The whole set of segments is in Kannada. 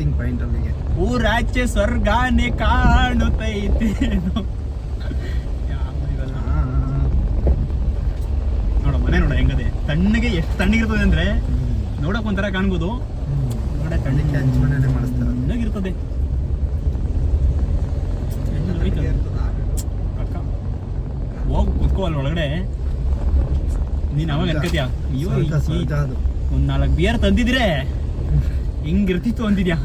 ಮೀಟಿಂಗ್ ಪಾಯಿಂಟ್ ಅಲ್ಲಿಗೆ ಊರಾಚೆ ಸ್ವರ್ಗಾನೆ ಕಾಣುತ್ತೈತೆ ನೋಡ ಮನೆ ನೋಡ ಹೆಂಗದೆ. ತಣ್ಣಗೆ ಎಷ್ಟು ತಣ್ಣಗಿರ್ತದೆ ಅಂದ್ರೆ ನೋಡಕ್ ಒಂಥರ ಕಾಣ್ಬೋದು. ನೋಡ ಕಣ್ಣಿಗೆ ಹಂಚ್ಕೊಂಡೇ ಮಾಡಿಸ್ತಾರೆ. ಅಕ್ಕ ಹೋಗ್ ಕುತ್ಕೋ ಅಲ್ಲಿ ಒಳಗಡೆ ನೀನ್ ಅವಾಗ ಅನ್ಕತ್ಯಾ ಒಂದ್ ನಾಲ್ಕು ಬಿಯರ್ ತಂದಿದ್ರೆ. ಹೆಂಗಿರ್ತಿತ್ತು ಅಂದಿದ್ಯಾ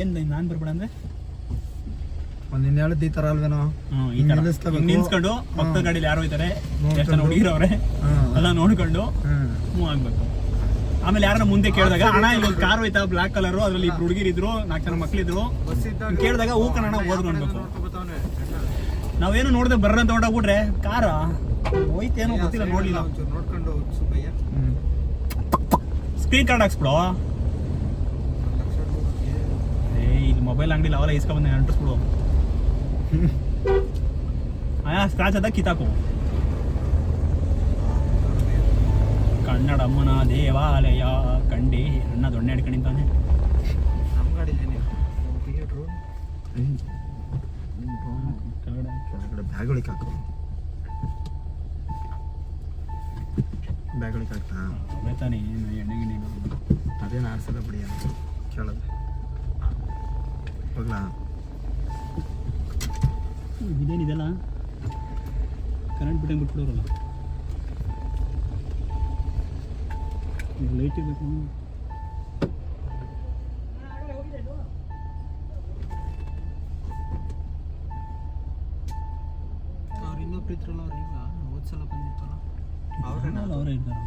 ಏನ್ ನಾನ್ ಬರ್ಬೇಡ ಅಂದ್ರೆ? ಒಂದ್ ಇನ್ ಹೇಳಿದ್ ಈ ತರ ಅಲ್ವೇನೋ? ನಿಲ್ಸ್ಕೊಂಡು ಪಕ್ಕದ. ಗಾಡಿಲಿ ಯಾರೋ ಇದ್ದಾರೆ. ಎಷ್ಟು ಜನ ಹುಡುಗಿರವ್ರೆ ಎಲ್ಲ ನೋಡ್ಕೊಂಡು ಹ್ಞೂ ಮೂವ್ ಆಗ್ಬೇಕು. ಆಮೇಲೆ ಯಾರನ್ನ ಮುಂದೆ ಕೇಳಿದಾಗ ಅಣ್ಣ ಇಲ್ಲೊಂದು ಕಾರ್ ಹೋಯ್ತಾ ಬ್ಲಾಕ್ ಕಲರ್ ಅದ್ರಲ್ಲಿ ಇಬ್ರು ಹುಡುಗಿರಿದ್ರು ನಾಲ್ಕು ಜನ ಮಕ್ಳಿದ್ರು. ಕೇಳಿದಾಗ ಹೂ ಕಣ ಓದ್ ನಾವೇನು ನೋಡ್ದೆ ಬರ್ರಂತ ಹೊರಟೋಗ್ಬಿಟ್ರೆ ಕಾರ? ಹೋಯ್ತೇನೋ ಗೊತ್ತಿಲ್ಲ ನೋಡ್ಲಿಲ್ಲ. ನೋಡ್ಕೊಂಡು ಸುಬ್ಬಯ್ಯ ಸ್ಕ್ರೀನ್ ಕಾರ್ಡ್ ಹಾಕ್ಸ್ಬಿಡು. ಏ ಇಲ್ಲಿ ಮೊಬೈಲ್ ಅಂಗಡಿಲಿ ಅವೆಲ್ಲ ಇಸ್ಕೊಂಬಂದೆ ಅಂಟಿಸ್ಬಿಡು. ಆಯಾ ಸ್ಕ್ರಾಚ್ ಅದ ಕನ್ನಡ ಅಮ್ಮನ ದೇವಾಲಯ ಕಂಡಿ ಅಣ್ಣ ದೊಣ್ಣೆ ಹಿಡ್ಕೊಂಡಿದ್ದಾನೆ. ನಮ್ಮ ಗಾಡಿ ಥಿಯೇಟ್ರು. ಕೆಳಗಡೆ ಬ್ಯಾಗ್ ಹಾಕು ಬ್ಯಾಗ್ ಹಾಕ್ತಾ ಅದೇ ತಾನೇ ಏನು ಎಣ್ಣೆ ಗಿಣ್ಣೆ. ಅದೇನು ಆಡ್ಸಲ್ಲ ಬಿಡಿ ಅಂತ ಕೇಳೋದು ಹೋಗ್ಲಾ ಇದೇನಿದೆಲ್ಲ ಕರೆಂಟ್ ಬಿಟ್ಟಂಗೆ ಬಿಟ್ಬಿಡೋರಲ್ಲ ಲೈಟ್ ಇರಬೇಕು ಅವ್ರು ಈಗ? ಬಂದಿತ್ತಲ್ಲ ಅವರೇ ಇದ್ದಾರೆ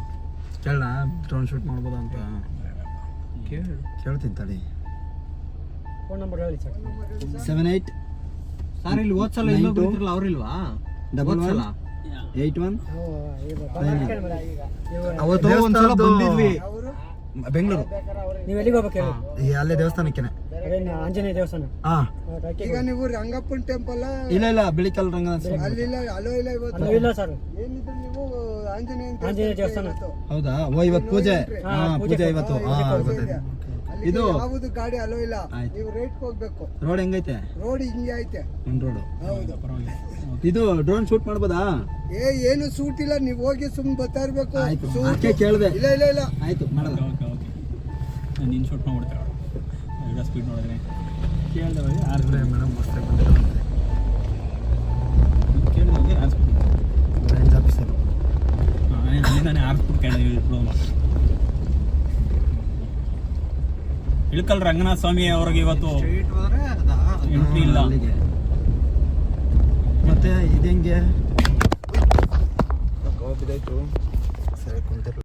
ಕೇಳ ಡ್ರೋನ್ ಶೂಟ್ ಮಾಡ್ಬೋದಾ ಅಂತ? ಕೇಳು. ಕೇಳ್ತೀನಿ ತಡಿ. ಫೋನ್ ನಂಬರ್ ಹೇಳಿ ಸರ್ ಸೆವೆನ್ ಏಯ್ಟ್ ಸರ್ ಇಲ್ಲಿ ಓದ್ಸಲ್ಲ two ಇದ್ರಲ್ಲ ಅವ್ರಿಲ್ವಾ? ಡಬಲ್ ಸಲ? ಏಯ್ಟ್ ಒನ್ ಅವತ್ತು ಒಂದ್ಸಲ ಬಂದಿದ್ವಿ. ಬೆಂಗಳೂರು. ನೀವು ಎಲ್ಲಿಗೆ ಹೋಗ್ಬೇಕು ಅಲ್ಲೇ ದೇವಸ್ಥಾನಕ್ಕೇನೆ. ಆಂಜನೇಯ ದೇವಸ್ಥಾನ. ಹಾ. ಈಗ ನೀವು ರಂಗಪ್ಪನ ಟೆಂಪಲ್ ಇಲ್ಲ ಇಲ್ಲ ಬಿಳಿಕಲ್ ರಂಗ ಅಲ್ಲಿಲ್ಲ ಅಲೋ ಇಲ್ಲ ಇವತ್ತು? ಇಲ್ಲ ಸರ್. ಏನಿದ್ರು ನೀವು ಆಂಜನೇಯ ಆಂಜನೇಯ ದೇವಸ್ಥಾನ. ಹೌದಾ? ಓ ಇವತ್ತು ಪೂಜೆ. ಹಾ, ಪೂಜೆ ಇವತ್ತು. ಹಾ ಇದೆ. ಇದು ಯಾವುದು ಗಾಡಿ ಅಲೋ ಇಲ್ಲ. ನೀವು ರೇಟ್ ಹೋಗ್ಬೇಕು ರೋಡ್ ಹೆಂಗೈತೆ? ರೋಡ್ ಹಿಂಗೆ ಐತೆ. ಒಂದು ರೋಡು. ಹೌದು. ಇದು ಡ್ರೋನ್ ಶೂಟ್ ಮಾಡ್ಬೋದಾ? ಏ ಏನು ಶೂಟ್ ಇಲ್ಲ. ನೀವು ಹೋಗಿ ಸುಮ್ ಬರ್ತಾ ಇರ್ಬೇಕು. ಆಯ್ತು. ಕೇಳಿದೆ. ಇಲ್ಲ ಇಲ್ಲ ಇಲ್ಲ. ಆಯ್ತು ಮಾಡೋದ ಓಕೆ ಓಕೆ. ನಾನು ನಿನ್ನ ಶೂಟ್ ಮಾಡ್ಬಿಡ್ತಾರೆ ಸ್ಪೀಡ್ ನೋಡಿದ್ರೆ. ಕೇಳಿದವಾಗ ಆರು ಮೇಡಮ್ ಮಸ್ತಾಗಿ ಬಂದಿರೋಂತೆ ಕೇಳಿದವಾಗ ಆರಿಸ್ಬಿಟ್ಟು ರೇಂಜ್ ಆಫೀಸರ್ ನಾನೇ ಆರಿಸ್ಬಿಟ್ಟು ಕೇಳಿದೆ ಇಟ್ಬಿಡೋದು ಇಳಕಲ್ ರಂಗನಾಥ ಸ್ವಾಮಿ ಅವ್ರಿಗೆ ಇವತ್ತು ಸ್ಟ್ರೈಟ್ ಹೋದ್ರೆ ಅದಾ ಎಂಟ್ರಿ ಇಲ್ಲ. ಮತ್ತೆ ಇದು ಹೆಂಗೆ? ಸರಿ ಕುಂತಿರ್ಲಿ.